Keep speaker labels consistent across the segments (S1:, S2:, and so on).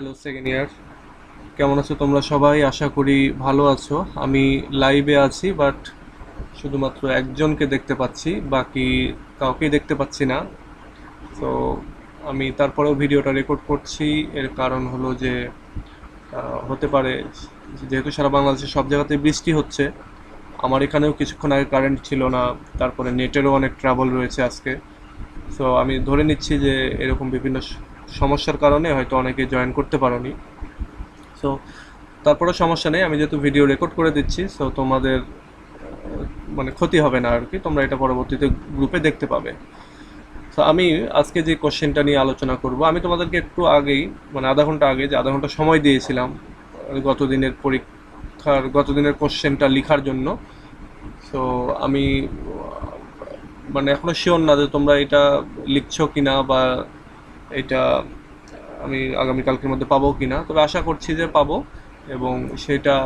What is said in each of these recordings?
S1: Hello second year কেমন আছো তোমরা সবাই? আশা করি ভালো আছো। আমি লাইভে আছি বাট শুধুমাত্র একজনকে দেখতে পাচ্ছি, বাকি কাউকেই দেখতে পাচ্ছি না। তো আমি তারপরেও ভিডিওটা রেকর্ড করছি। এর কারণ হলো যে হতে পারে যেহেতু সারা বাংলাদেশে সব জায়গাতে বৃষ্টি হচ্ছে, আমার এখানেও কিছুক্ষণ আগে কারেন্ট ছিল না, তারপরে নেটেরও অনেক ট্রাবল রয়েছে আজকে। সো আমি ধরে নিচ্ছি যে, এরকম বিভিন্ন সমস্যার কারণে হয়তো অনেকে জয়েন করতে পারোনি। সো তারপরে সমস্যা নেই। আমি যেহেতু ভিডিও রেকর্ড করে দিচ্ছি সো তোমাদের মানে ক্ষতি হবে না আর কি। তোমরা এটা পরবর্তীতে গ্রুপে দেখতে পাবে। তো আমি আজকে যে কোশ্চেনটা নিয়ে আলোচনা করব, আমি তোমাদেরকে একটু আগেই মানে আধা ঘণ্টা আগে যে আধা ঘণ্টা সময় দিয়েছিলাম গত দিনের পরীক্ষার গত দিনের কোশ্চেনটা লেখার জন্য। সো আমি মানে এখনও শিওর না যে তোমরা এটা লিখছো কিনা বা এটা আমি আগামীকালকের মধ্যে পাবো কি না তবে আশা করছি যে পাবো এবং সেটা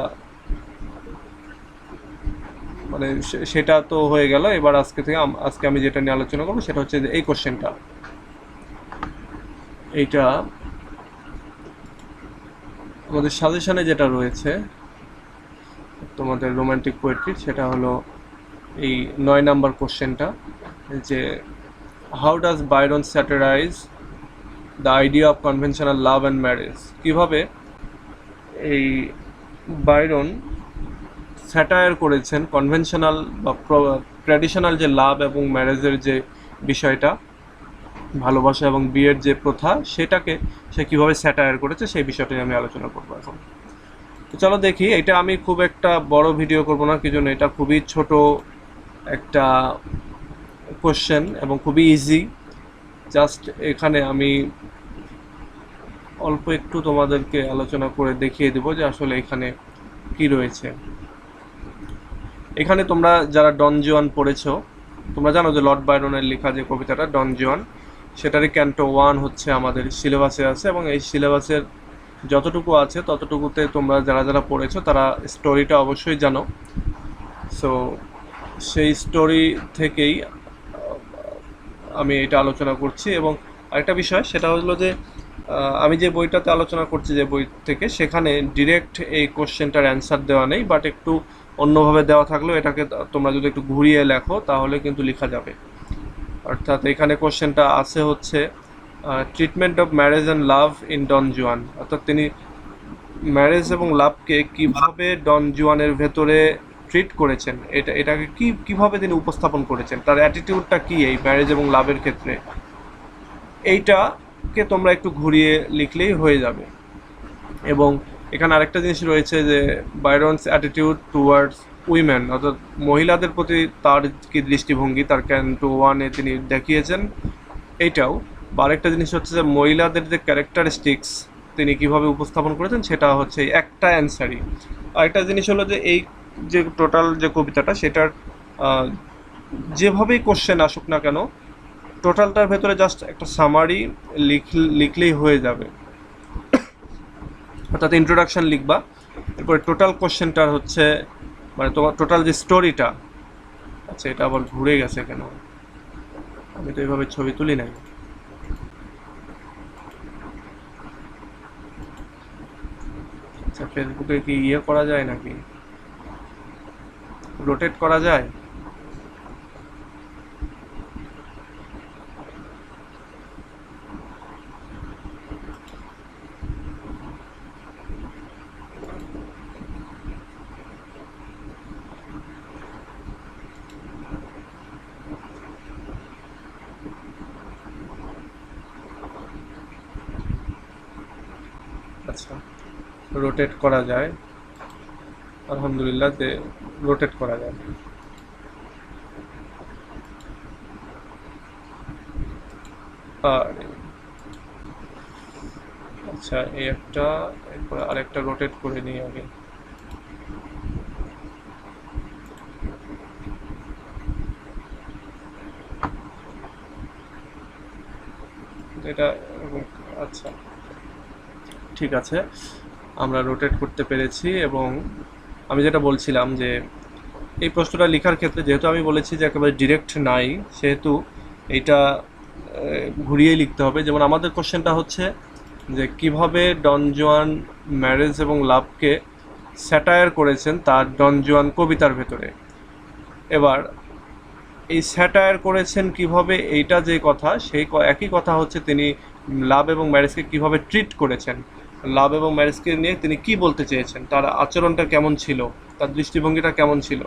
S1: মানে সেটা তো হয়ে গেল। এবার আজকে থেকে আজকে আমি যেটা নিয়ে আলোচনা করব সেটা হচ্ছে যে এই কোশ্চেনটা এইটা আমাদের সাজেশনে যেটা রয়েছে, তোমাদের রোমান্টিক পোয়েট্রি সেটা হলো এই নয় নাম্বার কোশ্চেনটা যে how does Byron satirise the idea of conventional love and marriage কীভাবে? এই বাইরন স্যাটায়ার করেছেন কনভেনশনাল বা ট্র্যাডিশনাল যে লাভ এবং ম্যারেজের যে বিষয়টা, ভালোবাসা এবং বিয়ের যে প্রথা, সেটাকে সে কীভাবে স্যাটায়ার করেছে, সেই বিষয়টা আমি আলোচনা করব এখন। তো চলো দেখি, এটা আমি খুব একটা বড় ভিডিও করব না, কি জন্য? এটা খুবই ছোট একটা কোশ্চেন এবং খুবই ইজি জাস্ট এখানে আমি অল্প একটু তোমাদেরকে আলোচনা করে দেখিয়ে দেবো যে আসলে এখানে কি রয়েছে। এখানে তোমরা যারা ডন জুয়ান পড়েছো, তোমরা জানো যে লর্ড বাইরনের লেখা যে কবিতাটা, ডন জুয়ান, সেটারই ক্যান্টো ওয়ান হচ্ছে আমাদের সিলেবাসে আছে এবং এই সিলেবাসের যতটুকু আছে ততটুকুতে তোমরা যারা যারা পড়েছো, তারা স্টোরিটা অবশ্যই জানো। সো সেই স্টোরি থেকেই আমি এটা আলোচনা করছি এবং আরেকটা বিষয়, সেটা হলো যে আমি যে বইটাতে আলোচনা করছি যে বই থেকে, সেখানে ডিরেক্ট এই কোশ্চেনটার অ্যান্সার দেওয়া নেই বাট একটু অন্যভাবে দেওয়া থাকলেও এটাকে তোমরা যদি একটু ঘুরিয়ে লেখো, তাহলে কিন্তু লেখা যাবে। অর্থাৎ এখানে কোশ্চেনটা আছে হচ্ছে treatment of marriage and love in Don Juan অর্থাৎ তিনি ম্যারেজ এবং লাভকে কীভাবে ডন জুয়ানের ভেতরে ট্রিট করেছেন, এটা, এটাকে কি, কীভাবে তিনি উপস্থাপন করেছেন, তার অ্যাটিটিউডটা কি এই ম্যারেজ এবং লাভের ক্ষেত্রে? এইটাকে তোমরা একটু ঘুরিয়ে লিখলেই হয়ে যাবে। এবং এখানে আরেকটা জিনিস রয়েছে যে বাইরনস অ্যাটিটিউড টুয়ার্ডস উইমেন অর্থাৎ মহিলাদের প্রতি তার কি দৃষ্টিভঙ্গি, তার ক্যান্টো ওয়ানে তিনি দেখিয়েছেন এইটাও। বা আরেকটা জিনিস হচ্ছে যে, মহিলাদের যে ক্যারেক্টারিস্টিক্স তিনি কীভাবে উপস্থাপন করেছেন, সেটা হচ্ছে একটা অ্যান্সারই আরেকটা জিনিস হলো যে, এই যে টোটাল যে কবিতাটা, সেটার যেভাবেই কোশ্চেন আসুক না কেন টোটালটার ভেতরে জাস্ট একটা সামারি লিখলেই হয়ে যাবে। অর্থাৎ ইন্ট্রোডাকশন লিখবা। এরপরে টোটাল কোশ্চেনটার হচ্ছে মানে তোমার টোটাল যে স্টোরিটা আচ্ছা এটা আবার ঘুরে গেছে কেন? আমি তো এইভাবে ছবি তুলি নাই। আচ্ছা ফেসবুকে কি ইয়ে করা যায় নাকি? রোটেট করা যায় আচ্ছা রোটেট করা যায়। আলহামদুলিল্লাহ যে রোটেট করা যায়। আর আচ্ছা এই একটা, এরপর আরেকটা রোটেট করে নিই আগে এটা আচ্ছা। ঠিক আছে। আমরা রোটেট করতে পেরেছি এবং আমি যেটা বলছিলাম যে এই প্রশ্নটা লেখার ক্ষেত্রে যেহেতু আমি বলেছি যে একেবারে ডিরেক্ট নাই, সেহেতু এটা ঘুরিয়ে লিখতে হবে। যেমন আমাদের কোশ্চেনটা হচ্ছে যে কীভাবে ডন জুয়ান ম্যারেজ এবং লাভকে স্যাটায়ার করেছেন তার ডন জুয়ান কবিতার ভেতরে। এবার, এই স্যাটায়ার করেছেন কীভাবে এইটা যে কথা, সেই একই কথা হচ্ছে তিনি লাভ এবং ম্যারেজকে কীভাবে ট্রিট করেছেন। লাভ এবং ম্যারেজকে নিয়ে তিনি কি বলতে চেয়েছেন? তার আচরণটা কেমন ছিল? তার দৃষ্টিভঙ্গিটা কেমন ছিল?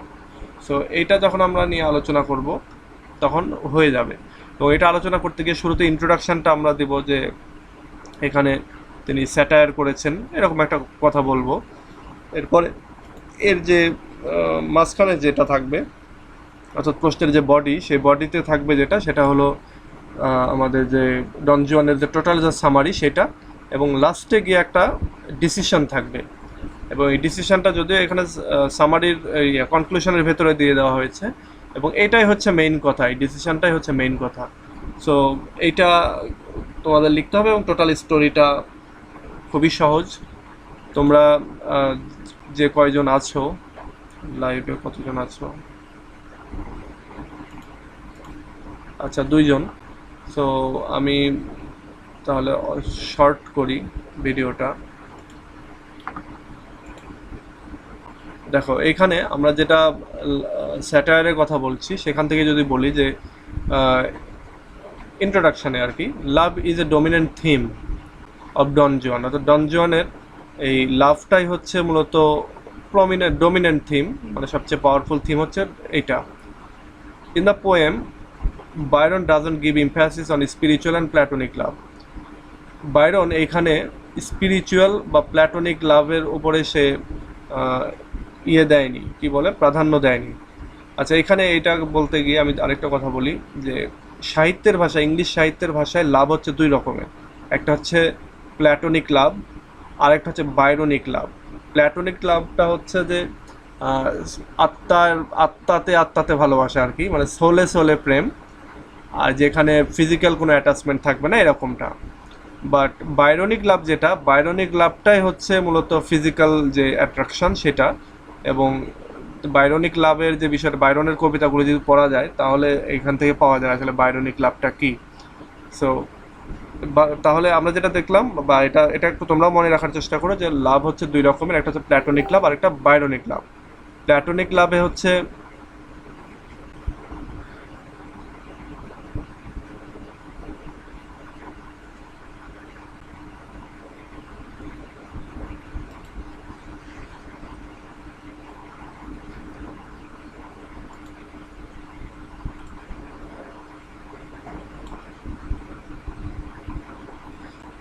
S1: সো এইটা যখন আমরা নিয়ে আলোচনা করব, তখন হয়ে যাবে। এবং এটা আলোচনা করতে গিয়ে শুরুতে ইন্ট্রোডাকশানটা আমরা দেব যে, এখানে তিনি স্যাটায়ার করেছেন, এরকম একটা কথা বলব। এরপরে এর যে মাঝখানে যেটা থাকবে, অর্থাৎ প্রশ্নের যে বডি সেই বডিতে থাকবে যেটা, সেটা হলো আমাদের যে ডনজুয়ানের যে টোটাল যে সামারি সেটা এবং লাস্টে গিয়ে একটা ডিসিশন থাকবে। এবং এই ডিসিশনটা যদিও এখানে সামারির কনক্লুশনের ভেতরে দিয়ে দেওয়া হয়েছে, এবং এটাই হচ্ছে মেইন কথা, এই ডিসিশনটাই হচ্ছে মেইন কথা। সো এইটা তোমাদের লিখতে হবে এবং টোটাল স্টোরিটা খুবই সহজ। তোমরা যে কয়জন আছো লাইভে কতজন আছো? আচ্ছা দুইজন। সো আমি তাহলে শর্ট করি ভিডিওটা। দেখো, এখানে আমরা যেটা স্যাটায়ারের কথা বলছি, সেখান থেকে যদি বলি যে ইন্ট্রোডাকশানে আর কি love is a dominant theme of Don Juan অর্থাৎ ডন জোয়ানের এই লাভটাই হচ্ছে মূলত প্রমিনেন্ট ডমিনেন্ট থিম মানে সবচেয়ে পাওয়ারফুল থিম হচ্ছে এইটা। In the poem Byron doesn't give emphasis on spiritual and platonic love Byron এখানে স্পিরিচুয়াল বা প্ল্যাটনিক লাভের উপরে সে ইয়ে দেয়নি, কি বলে, প্রাধান্য দেয়নি। আচ্ছা এখানে এটা বলতে গিয়ে আমি আরেকটা কথা বলি, যে সাহিত্যের ভাষা ইংলিশ সাহিত্যের ভাষায় লাভ হচ্ছে দুই রকমের। একটা হচ্ছে প্ল্যাটনিক লাভ আর একটা হচ্ছে বাইরনিক লাভ প্ল্যাটনিক লাভটা হচ্ছে যে আত্মার, আত্মাতে আত্মাতে ভালোবাসা আর কি মানে সোলে সোলে প্রেম, আর যেখানে ফিজিক্যাল কোনো অ্যাটাচমেন্ট থাকবে না, এরকমটা। বাট বাইরনিক লাভ যেটা, বাইরনিক লাভটাই হচ্ছে মূলত ফিজিক্যাল যে অ্যাট্রাকশন সেটা এবং বাইরনিক লাভের যে বিষয়টা, বাইরনের কবিতাগুলো যদি পড়া যায়, তাহলে এখান থেকে পাওয়া যায় আসলে বাইরনিক লাভটা কি। সো তাহলে আমরা যেটা দেখলাম, বা এটা এটা একটু তোমরাও মনে রাখার চেষ্টা করো যে লাভ হচ্ছে দুই রকমের, একটা হচ্ছে প্ল্যাটনিক লাভ আর একটা বাইরনিক লাভ। প্ল্যাটনিক লাভে হচ্ছে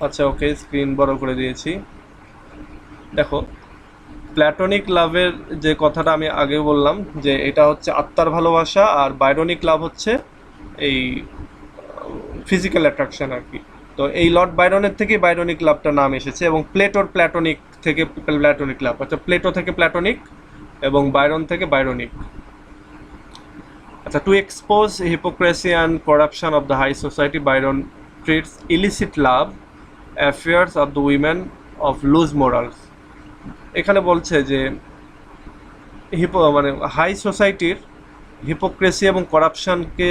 S1: আচ্ছা ওকে স্ক্রিন বড় করে দিয়েছি। দেখো প্ল্যাটনিক লাভের যে কথাটা আমি আগে বললাম, যে এটা হচ্ছে আত্মার ভালোবাসা আর বাইরনিক লাভ হচ্ছে এই ফিজিক্যাল অ্যাট্রাকশন আর কি। তো এই লর্ড বাইরনের থেকেই বাইরনিক লাভটা নাম এসেছে এবং প্লেটোর প্ল্যাটনিক থেকে প্ল্যাটনিক লাভ আচ্ছা প্লেটো থেকে প্ল্যাটনিক এবং বাইরন থেকে বাইরনিক আচ্ছা to expose hypocrisy and corruption of the high society Byron treats illicit love affairs of the women of loose morals এখানে বলছে যে, হিপো মানে হাই সোসাইটির হিপোক্রেসি এবং করাপশনকে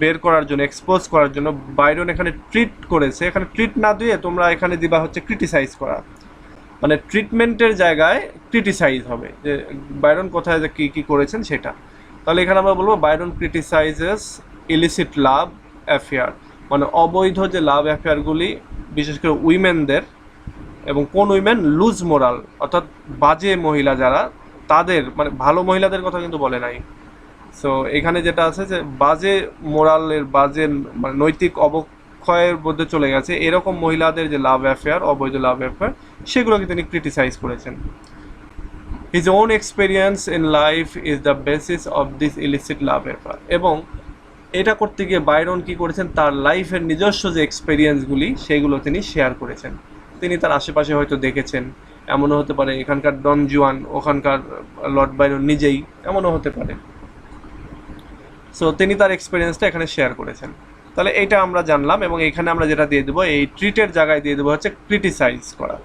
S1: বের করার জন্য এক্সপোজ করার জন্য বাইরন এখানে ট্রিট করেছে। এখানে ট্রিট না দিয়ে তোমরা এখানে দিবা হচ্ছে ক্রিটিসাইজ করা। মানে ট্রিটমেন্টের জায়গায় ক্রিটিসাইজ হবে। যে বাইরন কোথায় যে কী কী করেছেন সেটা। তাহলে এখানে আমরা বলব Byron criticises illicit love affair মানে অবৈধ যে লাভ অ্যাফেয়ারগুলি বিশেষ করে উইমেনদের এবং কোন উইমেন লুজ মোরাল অর্থাৎ বাজে মহিলা যারা, তাদের মানে ভালো মহিলাদের কথা কিন্তু বলে নাই। সো এখানে যেটা আছে যে বাজে মোরালের বাজে মানে নৈতিক অবক্ষয়ের মধ্যে চলে গেছে, এরকম মহিলাদের যে লাভ অ্যাফেয়ার অবৈধ লাভ অ্যাফেয়ার সেগুলোকে তিনি ক্রিটিসাইজ করেছেন। His own experience in life is the basis of this illicit love affair এবং এটা করতে গিয়ে বাইরন কি করেছেন? তার লাইফের নিজস্ব যে এক্সপেরিয়েন্সগুলি সেগুলো তিনি শেয়ার করেছেন। তিনি তার আশেপাশে হয়তো দেখেছেন। এমনও হতে পারে এখানকার ডন জুয়ান, ওখানকার লর্ড বাইরন নিজেই, এমনও হতে পারে। সো তিনি তার এক্সপিরিয়েন্সটা এখানে শেয়ার করেছেন। তাহলে এইটা আমরা জানলাম এবং এখানে আমরা যেটা দিয়ে দেবো, এই ট্রিটের জায়গায় দিয়ে দেবো হচ্ছে ক্রিটিসাইজ করা।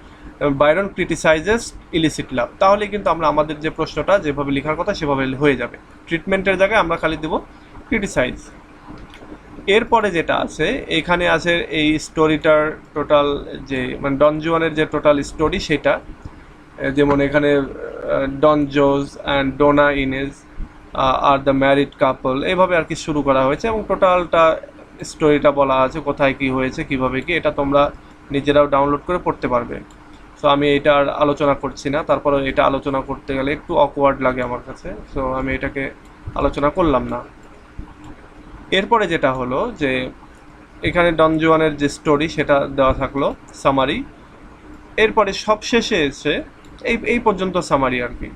S1: বাইরন ক্রিটিসাইজেস ইলিসিট লাভ তাহলে কিন্তু আমরা আমাদের যে প্রশ্নটা, যেভাবে লেখার কথা, সেভাবে হয়ে যাবে। ট্রিটমেন্টের জায়গায় আমরা খালি দেবো ক্রিটিসাইজ এরপরে যেটা আছে, এখানে আছে এই স্টোরিটার টোটাল যে মানে ডন জুয়ানের যে টোটাল স্টোরি সেটা যেমন এখানে Don Jose and Donna Inez R the married couple এইভাবে আর কি শুরু করা হয়েছে এবং টোটালটা স্টোরিটা বলা আছে, কোথায় কি হয়েছে, কীভাবে কি, এটা তোমরা নিজেরাও ডাউনলোড করে পড়তে পারবে। সো আমি এটা আর আলোচনা করছি না তারপরে এটা আলোচনা করতে গেলে একটু অকওয়ার্ড লাগে আমার কাছে সো আমি এটাকে আলোচনা করলাম না। এরপরে যেটা হলো যে এখানে ডনজুয়ানের যে স্টোরি সেটা দেওয়া থাকল সামারি এরপরে সবশেষে এসে এই এই পর্যন্ত সামারি আর কি।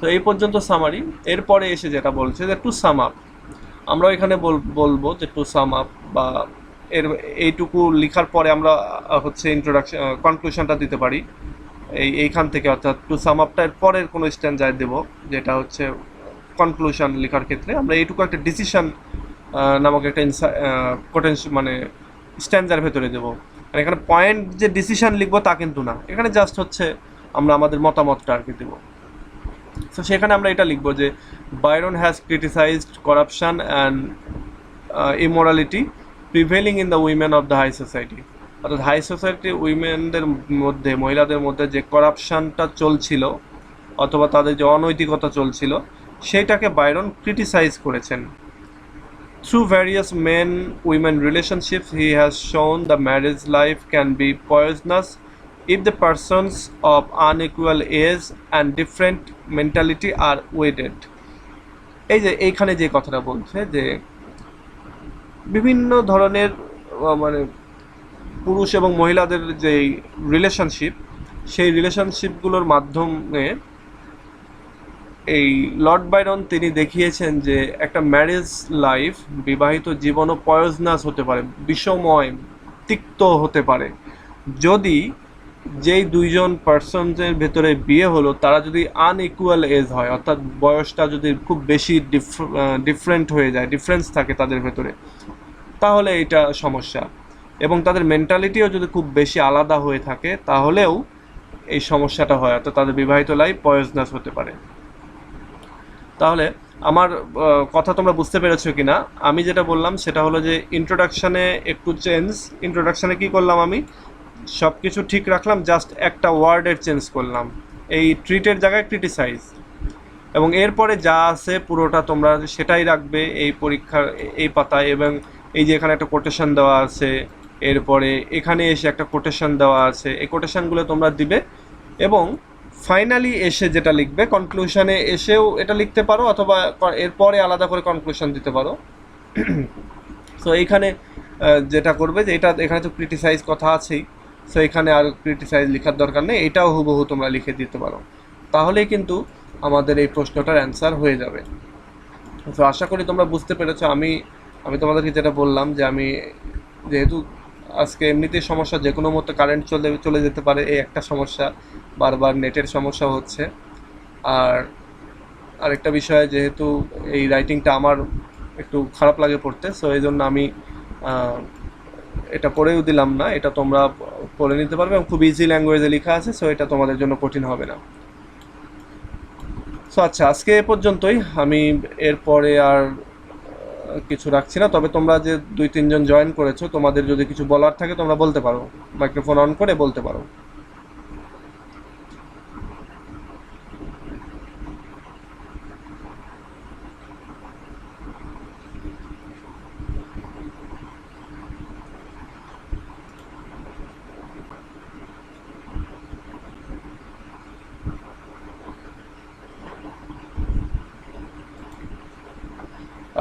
S1: তো এই পর্যন্ত সামারি এরপরে এসে যেটা বলছে যে টু সাম আপ আমরা এখানে বল- বলব যে টু সাম আপ বা এর, এইটুকু লেখার পরে আমরা হচ্ছে ইন্ট্রোডাকশন কনক্লুশনটা দিতে পারি। এই, এইখান থেকে অর্থাৎ টু সাম আপটা এর পরের কোনো স্ট্যান্ডার্ড দেবো, যেটা হচ্ছে কনক্লুশন লেখার ক্ষেত্রে আমরা এইটুকু একটা ডিসিশন নামক একটা পোটেন্সিয়াল মানে স্ট্যান্ডার ভেতরে দেবো। এখানে পয়েন্ট যে ডিসিশন লিখব তা কিন্তু না। এখানে জাস্ট হচ্ছে আমরা আমাদের মতামতটা আর কি দেবো। সো সেখানে আমরা এটা লিখব যে Byron has criticized corruption and immorality prevailing in the women of the high society অর্থাৎ হাই সোসাইটি উইমেনদের মধ্যে, মহিলাদের মধ্যে যে করাপশনটা চলছিল, অথবা তাদের যে অনৈতিকতা চলছিল সেইটাকে বাইরন ক্রিটিসাইজ করেছেন। Through various men women relationship he has shown the marriage life can be poisonous if the persons of unequal age and different mentality are wedded এই যে, এইখানে যে কথাটা বলছে যে, বিভিন্ন ধরনের মানে পুরুষ এবং মহিলাদের যে রিলেশনশিপ সেই রিলেশনশিপগুলোর মাধ্যমে এই লর্ড বাইরন তিনি দেখিয়েছেন যে একটা ম্যারেজ লাইফ, বিবাহিত জীবনও পয়জনাস হতে পারে, বিষময়, তিক্ত হতে পারে। যদি যেই দুইজন পার্সনদের ভেতরে বিয়ে হলো, তারা যদি আনইকুয়াল এজ হয়, অর্থাৎ বয়সটা যদি খুব বেশি ডিফারেন্ট হয়ে যায় ডিফারেন্স থাকে তাদের ভেতরে, তাহলে এটা সমস্যা। এবং তাদের মেন্টালিটিও যদি খুব বেশি আলাদা হয়ে থাকে, তাহলেও এই সমস্যাটা হয়, অর্থাৎ তাদের বিবাহিত লাইফ পয়জনাস হতে পারে। তাহলে আমার কথা তোমরা বুঝতে পেরেছ কি না আমি যেটা বললাম সেটা হলো যে ইন্ট্রোডাকশানে একটু চেঞ্জ ইন্ট্রোডাকশানে কি করলাম আমি? সব কিছু ঠিক রাখলাম জাস্ট একটা ওয়ার্ডের চেঞ্জ করলাম। এই ট্রিটের জায়গায় ক্রিটিসাইজ এবং এরপরে যা আছে পুরোটা তোমরা সেটাই রাখবে, এই পরীক্ষার, এই পাতায়। এবং এই যে এখানে একটা কোটেশন দেওয়া আছে, এরপরে এখানে এসে একটা কোটেশন দেওয়া আছে। এই কোটেশনগুলো তোমরা দিবে। এবং ফাইনালি এসে যেটা লিখবে কনক্লুশনে এসেও এটা লিখতে পারো অথবা এরপরে আলাদা করে কনক্লুশন দিতে পারো। সো এইখানে যেটা করবে যে এটা, এখানে তো ক্রিটিসাইজ কথা আছেই। সো এখানে আর ক্রিটিসাইজ লেখার দরকার নেই, এটাও হুবহু তোমরা লিখে দিতে পারো। তাহলেই কিন্তু আমাদের এই প্রশ্নটার অ্যান্সার হয়ে যাবে। তো আশা করি তোমরা বুঝতে পেরেছ, আমি আমি তোমাদেরকে যেটা বললাম যে আমি যেহেতু আজকে এমনিতেই সমস্যা যে কোনো মতো কারেন্ট চলে চলে যেতে পারে, এই একটা সমস্যা। বারবার নেটের সমস্যা হচ্ছে। আর আরেকটা বিষয়, যেহেতু এই রাইটিংটা আমার একটু খারাপ লাগে পড়তে সো এই জন্য আমি এটা পড়েও দিলাম না। এটা তোমরা পড়ে নিতে পারবে এবং খুব ইজি ল্যাঙ্গুয়েজে লেখা আছে সো এটা তোমাদের জন্য কঠিন হবে না। সো আচ্ছা আজকে এ পর্যন্তই। আমি এরপরে আর কিছু রাখছি না। তবে তোমরা যে দুই তিনজন জয়েন করেছ, তোমাদের যদি কিছু বলার থাকে, তোমরা বলতে পারো। মাইক্রোফোন অন করে বলতে পারো।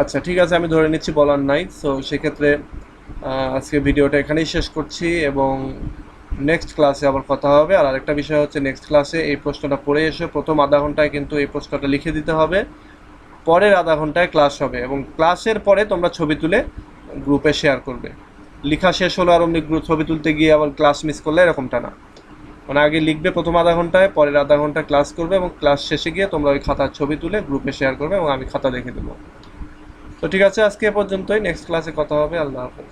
S1: আচ্ছা ঠিক আছে, আমি ধরে নিচ্ছি বলার নাই। সো সেক্ষেত্রে আজকে ভিডিওটা এখানেই শেষ করছি এবং নেক্সট ক্লাসে আবার কথা হবে। আর আরেকটা বিষয় হচ্ছে নেক্সট ক্লাসে এই প্রশ্নটা পড়ে এসে প্রথম আধা ঘন্টায় কিন্তু এই প্রশ্নটা লিখে দিতে হবে। পরের আধা ঘন্টায় ক্লাস হবে এবং ক্লাসের পরে তোমরা ছবি তুলে গ্রুপে শেয়ার করবে। লেখা শেষ হলো আর অমনি গ্রুপ ছবি তুলতে গিয়ে আবার ক্লাস মিস করলে এরকমটা না। মানে আগে লিখবে প্রথম আধা ঘন্টায়, পরের আধা ঘণ্টা ক্লাস করবে এবং ক্লাস শেষে গিয়ে তোমরা ওই খাতার ছবি তুলে গ্রুপে শেয়ার করবে এবং আমি খাতা দেখে দেবো। তো ঠিক আছে আজকে পর্যন্তই। নেক্সট ক্লাসে কথা হবে। আল্লাহ হাফেজ।